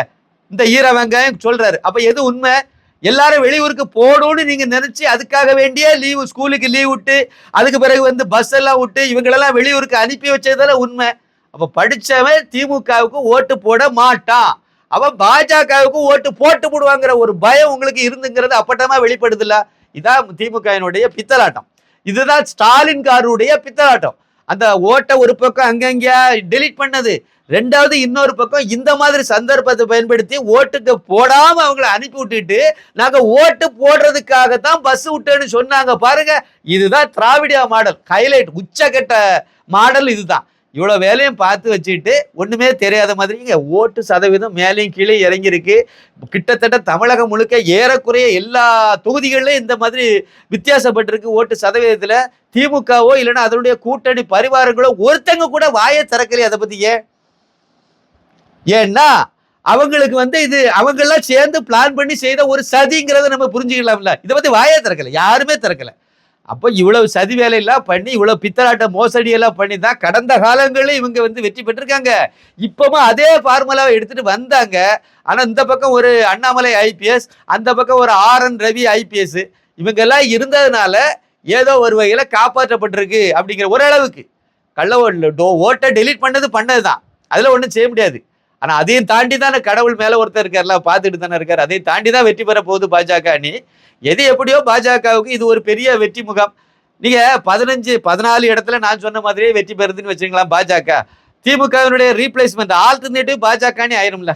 இந்த ஈர வெங்காயம் சொல்றாரு. அப்ப எது உண்மை? எல்லாரும் வெளியூருக்கு போகணும்னு நீங்க நினைச்சு அதுக்காக வேண்டிய லீவு ஸ்கூலுக்கு லீவ் விட்டு அதுக்கு பிறகு வந்து பஸ் எல்லாம் விட்டு இவங்களெல்லாம் வெளியூருக்கு அனுப்பி வச்சதெல்லாம் உண்மை? அப்போ படிச்சவன் திமுகவுக்கு ஓட்டு போட மாட்டான் அவன் பாஜகவுக்கு ஓட்டு போட்டு போடுவாங்கிற ஒரு பயம் உங்களுக்கு இருந்துங்கிறது அப்பட்டமாக வெளிப்படுதுல்ல? இதான் திமுகவினுடைய பித்தலாட்டம். இதுதான் ஸ்டாலின் காருடைய பித்தலாட்டம். அந்த ஓட்டை ஒரு பக்கம் அங்கங்கே டெலீட் பண்ணது. ரெண்டாவது இன்னொரு பக்கம் இந்த மாதிரி சந்தர்ப்பத்தை பயன்படுத்தி ஓட்டுக்கு போடாம அவங்கள அனுப்பி விட்டுட்டு நாங்க ஓட்டு போடுறதுக்காக தான் பஸ் விட்டேன்னு சொன்னாங்க பாருங்க. இதுதான் திராவிடியா மாடல். ஹைலைட் உச்சகட்ட மாடல் இதுதான். இவ்வளோ வேலையும் பார்த்து வச்சுட்டு ஒன்றுமே தெரியாத மாதிரி இங்கே ஓட்டு சதவீதம் மேலேயும் கீழே இறங்கியிருக்கு. கிட்டத்தட்ட தமிழகம் முழுக்க ஏறக்குறைய எல்லா தொகுதிகளிலும் இந்த மாதிரி வித்தியாசப்பட்டிருக்கு ஓட்டு சதவீதத்தில். திமுகவோ இல்லைன்னா அதனுடைய கூட்டணி பரிவாரங்களோ ஒருத்தங்க கூட வாயை திறக்கலையே அதை பற்றி ஏன்? ஏன்னா அவங்களுக்கு வந்து இது அவங்கெல்லாம் சேர்ந்து பிளான் பண்ணி செய்த ஒரு சதிங்கிறத நம்ம புரிஞ்சுக்கலாம்ல. இதை பற்றி வாயே திறக்கல யாருமே திறக்கல. அப்போ இவ்வளவு சதி வேலையெல்லாம் பண்ணி இவ்வளவு பித்தலாட்ட மோசடி எல்லாம் பண்ணி தான் கடந்த காலங்களில் இவங்க வந்து வெற்றி பெற்றிருக்காங்க. இப்பவும் அதே ஃபார்முலாவை எடுத்துட்டு வந்தாங்க. ஆனால் இந்த பக்கம் ஒரு அண்ணாமலை ஐபிஎஸ் அந்த பக்கம் ஒரு ஆர் என் ரவி ஐபிஎஸ் இவங்கெல்லாம் இருந்ததுனால ஏதோ ஒரு வகையில் காப்பாற்றப்பட்டிருக்கு அப்படிங்கிற ஓரளவுக்கு கள்ள ஓட்டை டெலீட் பண்ணது பண்ணது தான் அதில் ஒன்றும் செய்ய முடியாது. ஆனா அதையும் தாண்டி தானே கடவுள் மேல ஒருத்தர் இருக்கார்ல பார்த்துட்டு தானே இருக்காரு. அதையும் தாண்டி தான் வெற்றி பெற போகுது பாஜக அணி. எது எப்படியோ பாஜகவுக்கு இது ஒரு பெரிய வெற்றி முகாம். நீங்க பதினஞ்சு பதினாலு இடத்துல நான் சொன்ன மாதிரியே வெற்றி பெறுதுன்னு வச்சுக்கலாம் பாஜக. திமுகவினுடைய ரீப்ளேஸ்மெண்ட் ஆல்டர்னேட்டிவ் பாஜக அணி ஆயிரும்ல.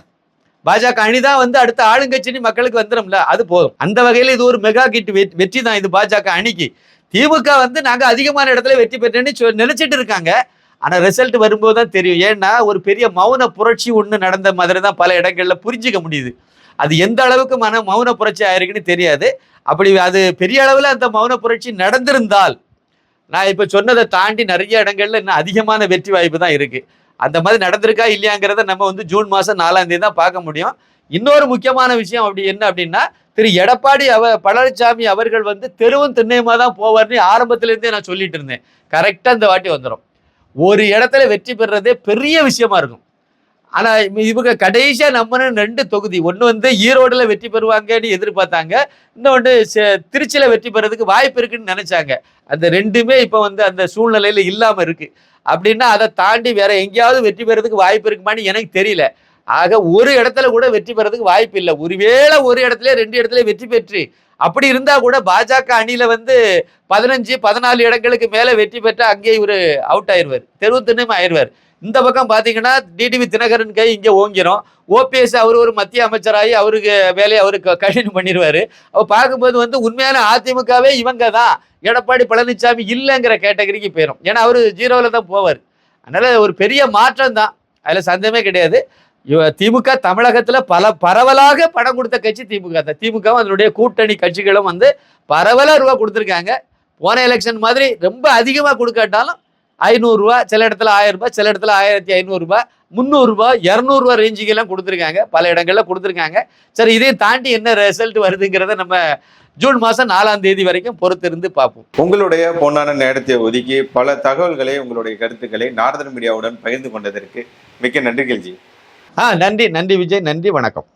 பாஜக அணி தான் வந்து அடுத்த ஆளுங்கட்சின்னு மக்களுக்கு வந்துடும்ல அது போதும். அந்த வகையில் இது ஒரு மெகா கிட் வெற்றி தான் இது பாஜக அணிக்கு. திமுக வந்து நாங்க அதிகமான இடத்துல வெற்றி பெற்றேன்னு சொ- நினைச்சிட்டு இருக்காங்க. ஆனால் ரிசல்ட் வரும்போது தான் தெரியும். ஏன்னா ஒரு பெரிய மௌன புரட்சி ஒன்று நடந்த மாதிரி தான் பல இடங்களில் புரிஞ்சுக்க முடியுது. அது எந்த அளவுக்கு மன மௌன புரட்சி ஆயிருக்குன்னு தெரியாது. அப்படி அது பெரிய அளவில் அந்த மௌன புரட்சி நடந்திருந்தால் நான் இப்போ சொன்னதை தாண்டி நிறைய இடங்கள்ல இன்னும் அதிகமான வெற்றி வாய்ப்பு தான் இருக்குது அந்த மாதிரி நடந்திருக்கா இல்லையாங்கிறத நம்ம வந்து ஜூன் மாதம் நாலாம் தேதி தான் பார்க்க முடியும். இன்னொரு முக்கியமான விஷயம் அப்படி என்ன அப்படின்னா திரு எடப்பாடி அவ பழனிசாமி அவர்கள் வந்து தெருவும் திண்ணையுமா தான் போவார்னு ஆரம்பத்திலேருந்தே நான் சொல்லிட்டு இருந்தேன். கரெக்டாக இந்த வாட்டி வந்துடும் ஒரு இடத்துல வெற்றி பெறுறதே பெரிய விஷயமா இருக்கும். ஆனா இவங்க கடைசியா நம்பின ரெண்டு தொகுதி. ஒண்ணு வந்து ஈரோடுல வெற்றி பெறுவாங்கன்னு எதிர்பார்த்தாங்க. இன்னொன்று திருச்சியில வெற்றி பெறதுக்கு வாய்ப்பு இருக்குன்னு நினைச்சாங்க. அந்த ரெண்டுமே இப்ப வந்து அந்த சூழ்நிலையில இல்லாம இருக்கு. அப்படின்னா அதை தாண்டி வேற எங்கேயாவது வெற்றி பெறதுக்கு வாய்ப்பு இருக்குமான்னு எனக்கு தெரியல. ஆக ஒரு இடத்துல கூட வெற்றி பெறதுக்கு வாய்ப்பு இல்லை. ஒருவேளை ஒரு இடத்துல ரெண்டு இடத்துல வெற்றி பெற்று அப்படி இருந்தா கூட பாஜக அணியில வந்து பதினஞ்சு பதினாலு இடங்களுக்கு மேல வெற்றி பெற்ற அங்கே இவரு அவுட் ஆயிருவார். தெருவு ஆயிடுவார் இந்த பக்கம் பாத்தீங்கன்னா டிடிவி தினகரன் கை இங்க ஓங்கிரும். ஓபிஎஸ் அவர் ஒரு மத்திய அமைச்சராகி அவருக்கு வேலையை அவருக்கு கண்டினியூ பண்ணிடுவாரு அவர் பார்க்கும்போது வந்து உண்மையான அதிமுகவே இவங்க தான் எடப்பாடி பழனிசாமி இல்லைங்கிற கேட்டகரிக்கு போயிடும் ஏன்னா அவரு ஜீரோவில் தான் போவார். அதனால ஒரு பெரிய மாற்றம் தான் அதில் சந்தேகமே கிடையாது. திமுக தமிழகத்துல பல பரவலாக பணம் கொடுத்த கட்சி திமுக தான். திமுகவும் அதனுடைய கூட்டணி கட்சிகளும் வந்து பரவலாக ரூபா கொடுத்துருக்காங்க. போன எலெக்ஷன் மாதிரி ரொம்ப அதிகமாக கொடுக்காட்டாலும் ஐநூறுரூவா சில இடத்துல ஆயிரம் ரூபாய் சில இடத்துல ஆயிரத்தி ஐநூறுரூபா முந்நூறுரூபா இரநூறுவா ரேஞ்சுக்கெல்லாம் கொடுத்துருக்காங்க. பல இடங்களில் கொடுத்துருக்காங்க. சரி இதையும் தாண்டி என்ன ரிசல்ட் வருதுங்கிறத நம்ம ஜூன் மாதம் நாலாம் தேதி வரைக்கும் பொறுத்திருந்து பார்ப்போம். உங்களுடைய பொன்னான நேரத்தை ஒதுக்கி பல தகவல்களை உங்களுடைய கருத்துக்களை நாரதன் மீடியாவுடன் பகிர்ந்து கொண்டதற்கு மிக்க நன்றி ஜி ஆ நன்றி நன்றி விஜய் நன்றி வணக்கம்.